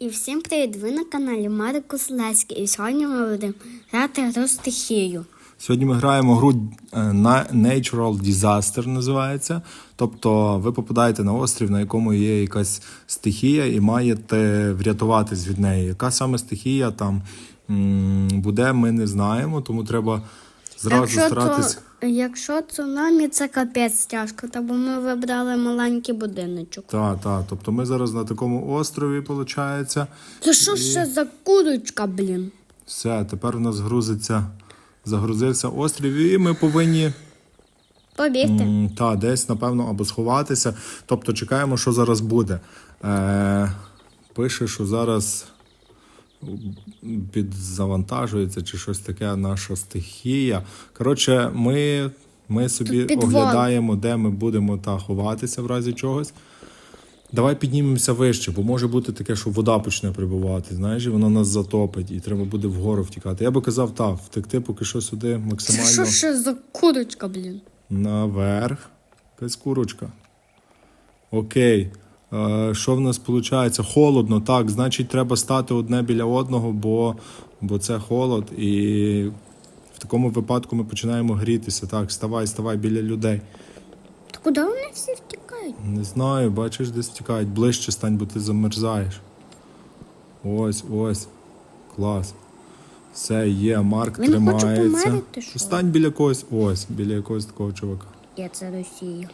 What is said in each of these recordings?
І всім привіт! Ви на каналі Маркус Леський. І сьогодні ми будемо грати гру стихію. Сьогодні ми граємо гру е, Natural Disaster називається. Тобто ви попадаєте на острів, на якому є якась стихія, і маєте врятуватись від неї. Яка саме стихія там буде, ми не знаємо, тому треба зразу старатись. то, якщо цунамі, це капець тяжко, та бо ми вибрали маленький будиночок. Так, так. Тобто ми зараз на такому острові, виходить. Це що ще за курочка, блін? Все, тепер у нас грузиться, загрузився острів, і ми повинні Побігти. М, Та, десь, напевно, або сховатися. Тобто чекаємо, що зараз буде. Е, пише, що зараз підзавантажується чи щось таке наша стихія. Коротше, ми, ми собі оглядаємо, де ми будемо та ховатися в разі чогось. Давай піднімемося вище, бо може бути таке, що вода почне прибувати, знаєш, і вона нас затопить, і треба буде вгору втікати. Я би казав, так, втекти поки що сюди Це максимально що ще за курочка, блін? наверх. Якась курочка. Окей. Е, що в нас виходить? Холодно, так. Значить, треба стати одне біля одного, бо, бо це холод. І в такому випадку ми починаємо грітися. Так, вставай, ставай біля людей. Та куди вони всі втікають? Не знаю, бачиш, десь тікають. Ближче стань, бо ти замерзаєш. Ось, ось. Клас. Все є, Марк Він хоче тримається. померти, що? Стань біля когось. Ось, біля якогось такого чувака. Я це Росія.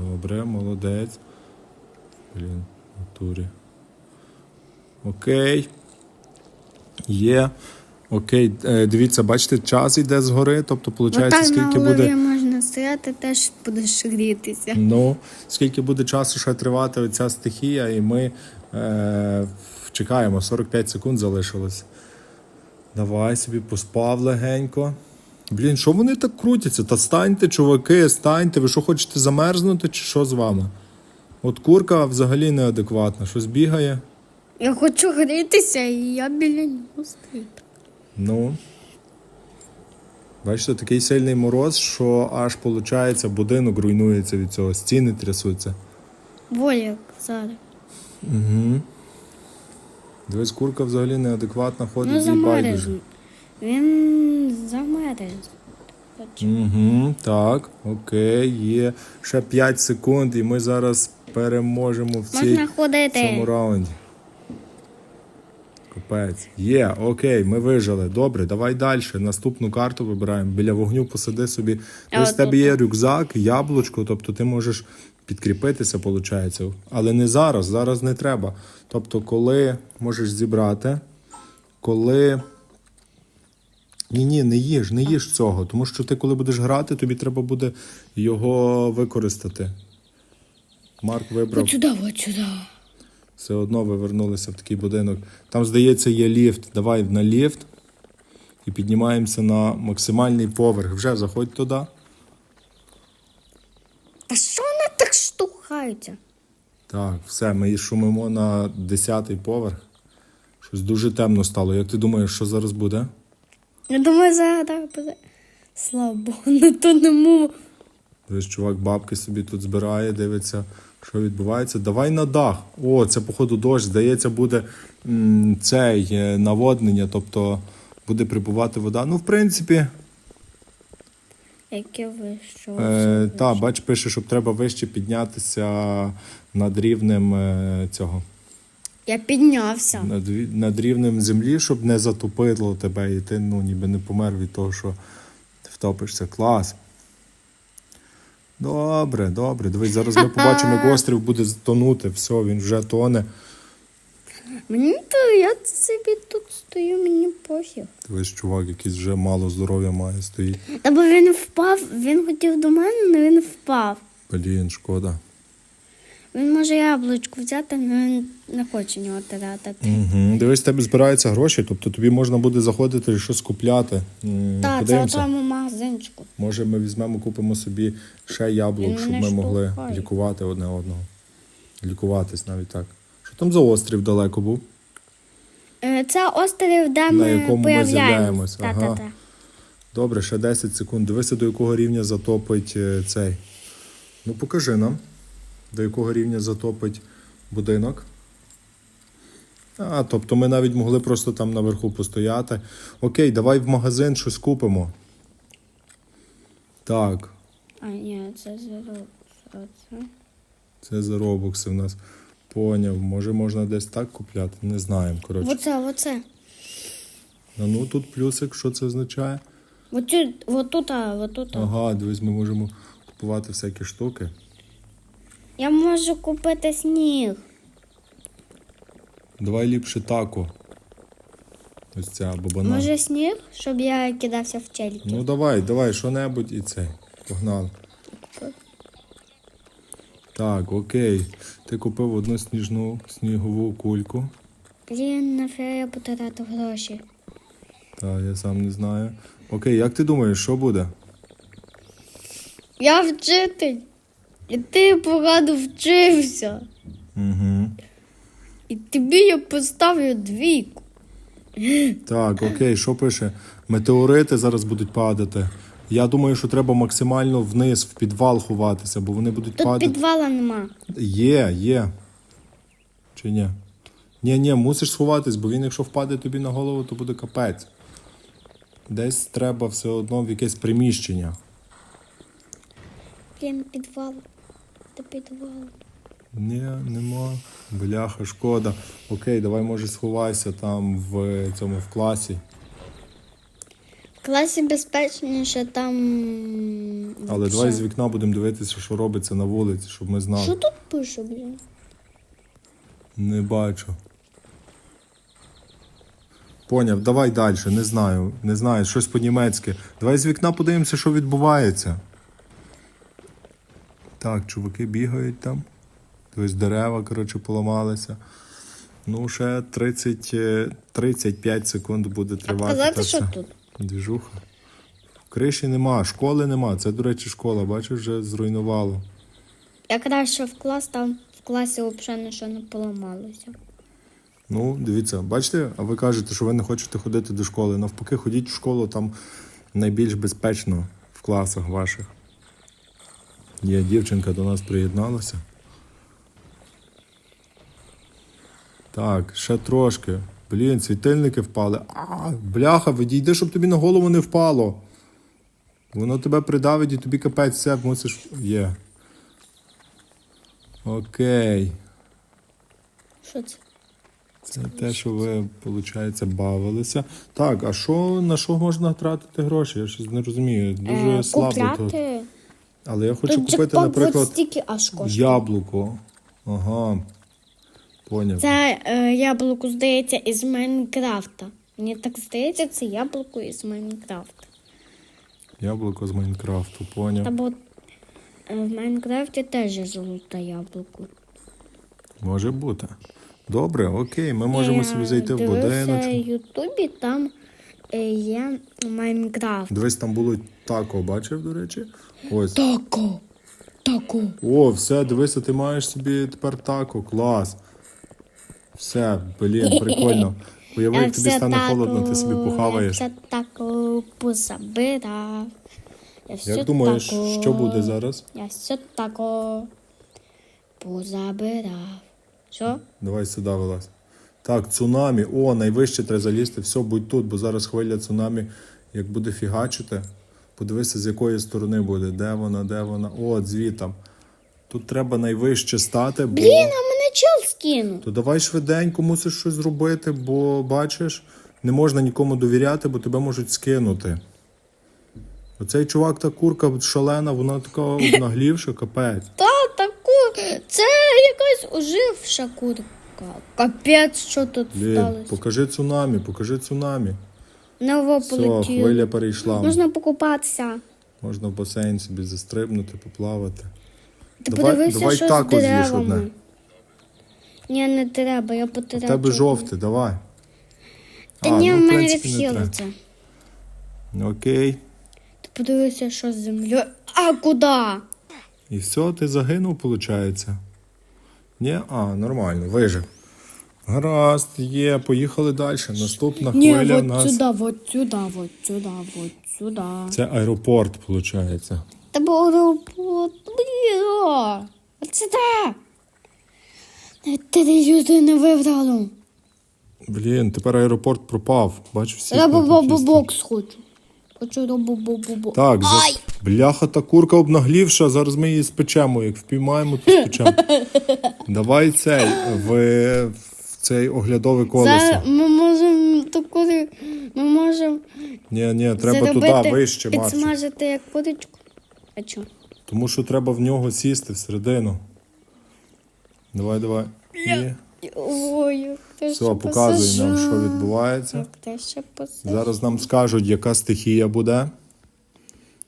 Добре, молодець. Блін, в натурі. Окей. Є. Окей, е, дивіться, бачите, час йде згори, тобто, виходить, Отак на скільки голові буде. можна стояти, теж будеш грітися. Ну, скільки буде часу ще тривати оця стихія, і ми е, чекаємо, 45 секунд залишилось. Давай собі поспав легенько. Блін, що вони так крутяться? Та станьте, чуваки, станьте. Ви що хочете замерзнути, чи що з вами? От курка взагалі неадекватна, щось бігає. Я хочу грітися, і я біля нього стою. Ну. Бачите, такий сильний мороз, що аж виходить, будинок руйнується від цього, стіни трясуться. Воля зараз. Угу. Дивись, курка взагалі неадекватно ходить Ну, і байдуже. Він замерз. Угу, так, окей, є. Ще 5 секунд, і ми зараз переможемо в цій, цьому раунді. Капець. Є, окей, ми вижили. Добре, давай далі. Наступну карту вибираємо. Біля вогню посади собі. Ось в тебе є рюкзак, яблучко, тобто ти можеш підкріпитися, виходить. Але не зараз, зараз не треба. Тобто, коли можеш зібрати, коли. Ні, ні, не їж, не їж цього, тому що ти, коли будеш грати, тобі треба буде його використати. Марк вибрав. От сюди, от сюди. Все одно ви вернулися в такий будинок. Там, здається, є ліфт. Давай на ліфт і піднімаємося на максимальний поверх. Вже заходь туди. Та що вони так штовхаються? Так, все, ми шумимо на 10-й поверх. Щось дуже темно стало. Як ти думаєш, що зараз буде? Я думаю, зараз буде. Слава Богу, на то не можу. Дивись, чувак бабки собі тут збирає, дивиться, що відбувається. Давай на дах. О, це, походу, дощ. Здається, буде м, цей е, наводнення, тобто буде прибувати вода. Ну, в принципі, Яке ви що? е, та, бач, пише, щоб треба вище піднятися над рівнем е, цього. Я піднявся. Над, над рівнем землі, щоб не затопило тебе, і ти ну, ніби не помер від того, що втопишся. Клас. Добре, добре. Дивись, зараз ми побачимо, як острів буде тонути. Все, він вже тоне. Мені то я собі тут стою, мені пофіг. Дивись, чувак, якийсь вже мало здоров'я має стоїть. Та бо він впав, він хотів до мене, але він впав. Блін, шкода. Він може яблучко взяти, але він не хоче нього тратити. Угу. Дивись, в тебе збираються гроші, тобто тобі можна буде заходити і щось купляти. М, Так, це в Подивимося. тому магазинчику. Може, ми візьмемо, купимо собі ще яблук, Він щоб мене ми могли штовхає. лікувати одне одного. Лікуватись навіть так. Що там за острів далеко був? Е, Це острів, де На ми якому ми з'являємось, Та, ага. Добре, ще 10 секунд. Дивися, до якого рівня затопить е, цей. Ну, покажи нам, до якого рівня затопить будинок. А, тобто ми навіть могли просто там наверху постояти. Окей, давай в магазин щось купимо. Так, А, ні, це. Що це? це за робокси в нас. Поняв. Може можна десь так купляти? Не знаємо. Коротше. Оце, оце. А ну тут плюсик, що це означає? Оцю, отут, отут. Ага, дивись, ми можемо купувати всякі штуки. Я можу купити сніг. Давай ліпше тако. Ось ця бабана. Може сніг, щоб я кидався в челіки. Ну давай, давай, що-небудь і цей. Погнали. Так, окей. Ти купив одну сніжну снігову кульку. Блін, нафіга я потратив гроші. Так, я сам не знаю. Окей, як ти думаєш, що буде? Я вчитель. І ти погано вчився. Угу. І тобі я поставлю двійку. Так, окей, що пише? Метеорити зараз будуть падати. Я думаю, що треба максимально вниз, в підвал ховатися, бо вони будуть Тут падати. підвала нема. Є, є. Чи ні? Ні, ні, мусиш сховатись, бо він, якщо впаде тобі на голову, то буде капець. Десь треба все одно в якесь приміщення. Блін, підвал. До підвалу. Ні, нема. Бляха, шкода. Окей, давай, може, сховайся там в цьому в класі. В класі безпечніше там. Але вообще. давай з вікна будемо дивитися, що робиться на вулиці, щоб ми знали. Що тут пише, блін? Не бачу. Поняв, давай далі, не знаю. Не знаю, щось по-німецьки. Давай з вікна подивимося, що відбувається. Так, чуваки бігають там. Тобто дерева, коротше, поламалися. Ну, ще 30, е, 35 секунд буде тривати. Казати, та що тут? Двіжуха. Криші нема, школи нема. Це, до речі, школа, бачиш, вже зруйнувало. Я краще в клас, там в класі взагалі нічого не поламалося. Ну, дивіться, бачите, а ви кажете, що ви не хочете ходити до школи. Навпаки, ходіть в школу, там найбільш безпечно в класах ваших. Є дівчинка до нас приєдналася. Так, ще трошки. Блін, світильники впали. А, бляха, відійди, щоб тобі на голову не впало. Воно тебе придавить і тобі капець все мусиш. Є. Окей. Що це? Це те, що ви, виходить, бавилися. Так, а що на що можна тратити гроші? Я щось не розумію. Дуже Е, слабо купляти. Але я хочу Тут купити, джекпот наприклад, от стільки аж коштує. яблуко. Ага. Поняв. Це е, яблуко, здається, із Майнкрафта. Мені так здається, це яблуко із Майнкрафта. Яблуко з Майнкрафту, поняв. Та бо е, в Майнкрафті теж є золоте яблуко. Може бути. Добре, окей, ми можемо собі зайти в дивився будиночок. Ютубі, там е, є Майнкрафт. Дивись, там було тако, бачив, до речі? Ось. Тако. Тако. О, все, дивися, ти маєш собі тепер тако, клас. Все, блін, прикольно. Уяви, як тобі стане холодно, ти собі похаваєш. Я все тако позабирав. Я все Як думаєш, тако, що буде зараз? Я все тако позабирав. Що? Давай сюди вилазь. Так, цунамі. О, найвище треба залізти. Все, будь тут, бо зараз хвиля цунамі, як буде фігачити. Подивися, з якої сторони буде. Де вона, де вона? О, звітом. Тут треба найвище стати, бо. Блін, а мене чел скинув. То давай швиденько мусиш щось зробити, бо бачиш, не можна нікому довіряти, бо тебе можуть скинути. Оцей чувак, та курка шалена, вона така обнаглівша, капець. Та таку. Це якась оживша курка. Капець, що тут Блін, сталося. покажи цунамі, покажи цунамі. Ново Все, хвиля перейшла. Можна покупатися. Можна в басейн собі застрибнути, поплавати. Ти Давай- подивися, давай що тако з з'їж деревами. одне. Ні, не треба, я У тебе жовте, давай. Та А, ні, ну, в мене принципі, не відхилиться. Окей. Ти подивися, що з землею. А куди? І все, ти загинув, виходить? Ні? А, нормально, вижив. Гаразд, є, поїхали далі. Наступна Ні, хвиля от нас. сюди, от сюди, от сюди, от сюди. Це аеропорт, виходить. Та бо аеропорт, блін, от сюди. Навіть три людини вибрало. Блін, тепер аеропорт пропав. Бачу всі. Робобобобокс хочу. Хочу робобобобокс. Так, за... Ай! бляха та курка обнаглівша, зараз ми її спечемо. Як впіймаємо, то спечемо. Давай цей в цей оглядове колесо. Зараз ми можемо таку. Ми можемо Ні, ні, треба туди вище, Марчик. підсмажити як курочку. А чо? Тому що треба в нього сісти всередину. Давай, давай. І Ой, ти все, показуй нам, що відбувається. Ти ще посажу. Зараз нам скажуть, яка стихія буде.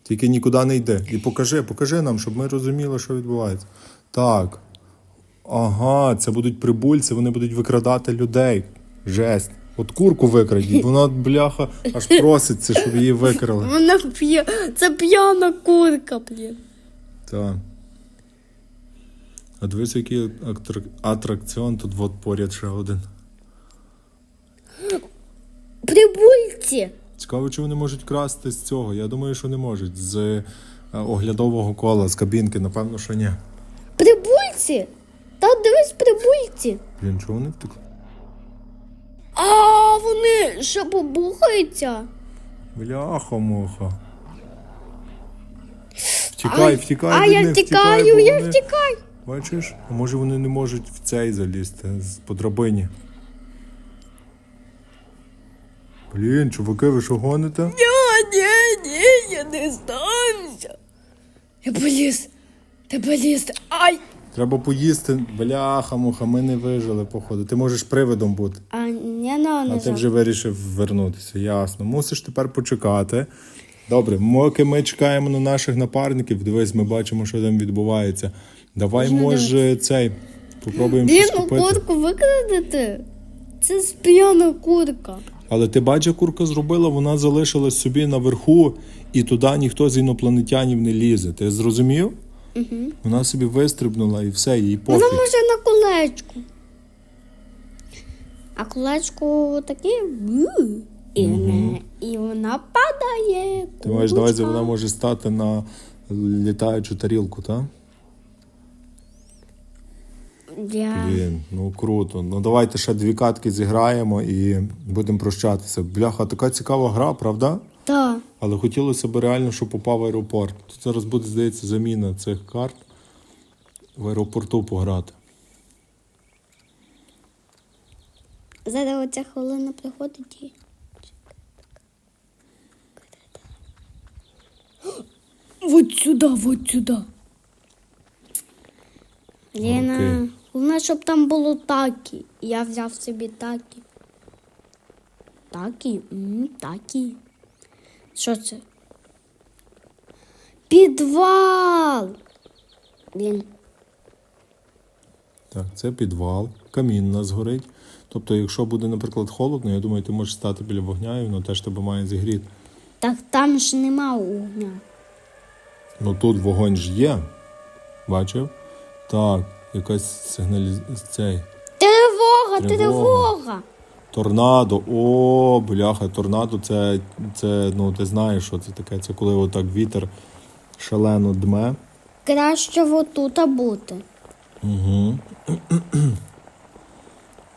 Тільки нікуди не йди. І покажи, покажи нам, щоб ми розуміли, що відбувається. Так. Ага, це будуть прибульці, вони будуть викрадати людей. Жесть. От курку викрадіть, вона, бляха, аж проситься, щоб її викрали. Вона п'є. Це п'яна курка, блін. Так. А дивись, який атра- атракціон, тут от поряд ще один. Прибульці. Цікаво, чи вони можуть красти з цього. Я думаю, що не можуть. З е, оглядового кола, з кабінки, напевно, що ні. Прибульці? Та дивись, прибульці. Блін, чого вони втекли? А вони що побухаються? Бляха-муха. Втікай, втікай. А від я них, втікаю, бо я вони- втікаю. Бачиш? А може вони не можуть в цей залізти з по драбині. Блін, чуваки, ви що гоните? Ні, ні, ні, я не здамся. Я поліз. Ти поліз. Ай! Треба поїсти. Бляха-муха, ми не вижили, походу. Ти можеш привидом бути. А не А ти вже вирішив вернутися, ясно. Мусиш тепер почекати. Добре, поки ми чекаємо на наших напарників, дивись, ми бачимо, що там відбувається. Давай, Можна може, цей. Попробуємо щось ну купити. курку викрадете. Це сп'яна курка. Але ти бачиш, курка зробила, вона залишилась собі наверху, і туди ніхто з інопланетянів не лізе. Ти зрозумів? Угу. Вона собі вистрибнула і все, їй Вона може на колечку. А колечко таке. І, не, і вона падає. Ти маєш на увазі, вона може стати на літаючу тарілку, так? Я... Блін, ну круто. Ну давайте ще дві катки зіграємо і будемо прощатися. Бляха, така цікава гра, правда? Та. Але хотілося б реально, щоб попав в аеропорт. Тут зараз буде, здається, заміна цих карт в аеропорту пограти. Зараз оця хвилина приходить і. Вот сюди, вот сюди. Лена, Окей. головне, щоб там було такі. Я взяв собі такі. Такі? М, такі. Що це? Підвал! Блін. Так, це підвал, камін у нас горить. Тобто, якщо буде, наприклад, холодно, я думаю, ти можеш стати біля вогня і воно теж тебе має зігріти. Так там ж нема огня. Ну тут вогонь ж є. Бачив? Так, якась сигналіз... цей. Тривога, Тривога. тривога! Торнадо, о, бляха, торнадо це, це, ну ти знаєш, що це таке. Це коли отак вітер шалено дме. Краще отут бути. Угу.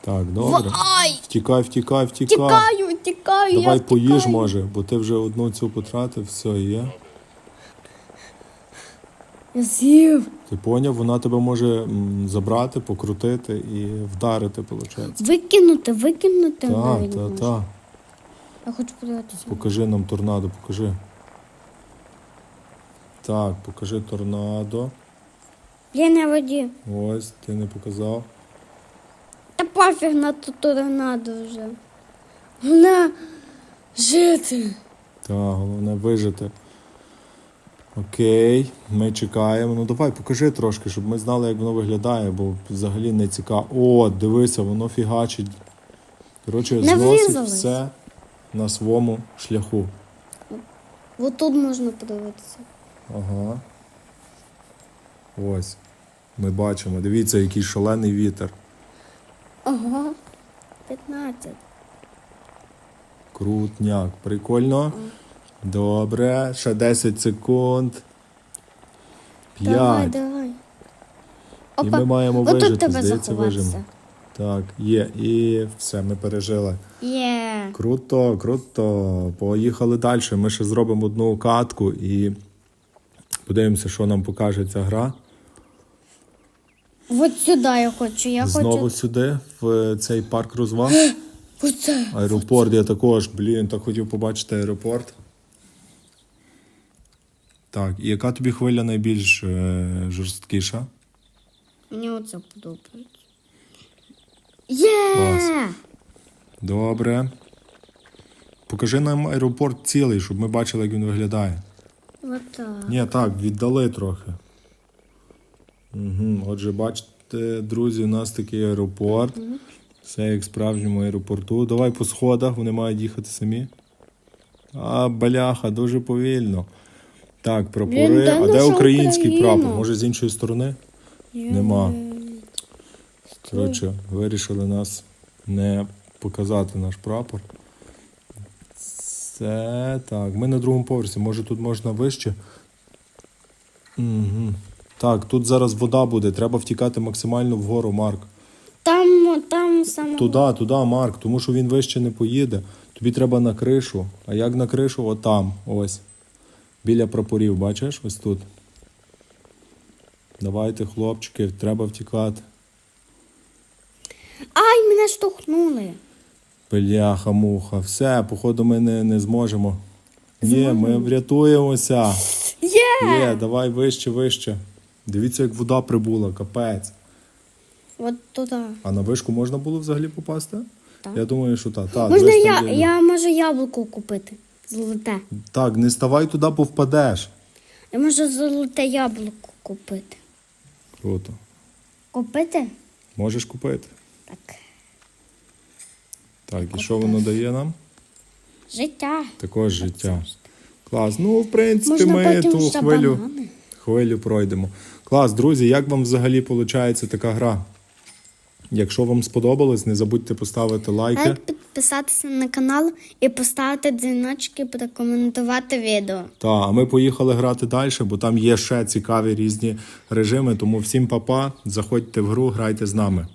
Так, добре. Ай! Втікай, втікай, втікай. Тікаю, тікаю, Давай я поїж, втікаю. може, бо ти вже одну цю потратив, все є. Я з'їв. Ти поняв, вона тебе може м, забрати, покрутити і вдарити, виходить. Викинути, викинути Так, навіть так, можна. так. Я хочу подивитися. Покажи нам торнадо, покажи. Так, покажи торнадо. Я на воді. Ось, ти не показав. Та пофіг на ту торнадо вже. Вона жити. Так, головне вижити. Окей, ми чекаємо. Ну давай, покажи трошки, щоб ми знали, як воно виглядає, бо взагалі не цікаво. О, дивися, воно фігачить. Коротше, зносить все на своєму шляху. Отут можна подивитися. Ага. Ось. Ми бачимо. Дивіться, який шалений вітер. Ага. 15. Крутняк. Прикольно. Добре. Ще 10 секунд. Давай, П'ять. давай. І ми маємо Отут вижити, тебе здається, заховатися. вижимо. Так, є. І все, ми пережили. Є. Круто, круто. Поїхали далі. Ми ще зробимо одну катку і подивимося, що нам покаже ця гра. От сюди я хочу. Я Знову хочу. сюди, в цей парк розваг. Оце. Аеропорт я також, блін, так хотів побачити аеропорт. Так, і яка тобі хвиля найбільш е, жорсткіша? Мені оце подобається. Є! Клас. Добре. Покажи нам аеропорт цілий, щоб ми бачили, як він виглядає. Отак. Ні, так, віддали трохи. Угу. Отже, бачите, друзі, у нас такий аеропорт. Все як в справжньому аеропорту. Давай по сходах, вони мають їхати самі. А, баляха, дуже повільно. Так, прапори. Блін, де а де наша український Україна? прапор? Може з іншої сторони? Нема. Коротше, вирішили нас не показати наш прапор. Це так. Ми на другому поверсі. Може тут можна вище. Угу. Так, тут зараз вода буде. Треба втікати максимально вгору, Марк. Там, там саме. Туди, туди, Марк, тому що він вище не поїде. Тобі треба на кришу. А як на кришу? Отам. Ось. Біля прапорів, бачиш? Ось тут. Давайте, хлопчики, треба втікати. Ай, мене штовхнули. Бляха, муха. Все, походу, ми не, не зможемо. Ні, ми врятуємося. Є! Є, давай вище, вище. Дивіться, як вода прибула, капець. От туди. А на вишку можна було взагалі попасти? Так. Я думаю, що так. так Можна я, я можу яблуко купити. Золоте. Так, не ставай туди, бо впадеш. Я можу золоте яблуко купити. Круто. Купити? Можеш купити. Так. Так, і що воно дає нам? Життя. Також життя. Клас. Ну, в принципі, Можна ми потім ту ще хвилю, банани. хвилю пройдемо. Клас, друзі, як вам взагалі виходить така гра? Якщо вам сподобалось, не забудьте поставити лайки. Лайк, підписатися на канал і поставити дзвіночки, прокоментувати відео. Та, а ми поїхали грати далі, бо там є ще цікаві різні режими. Тому всім па-па, заходьте в гру, грайте з нами.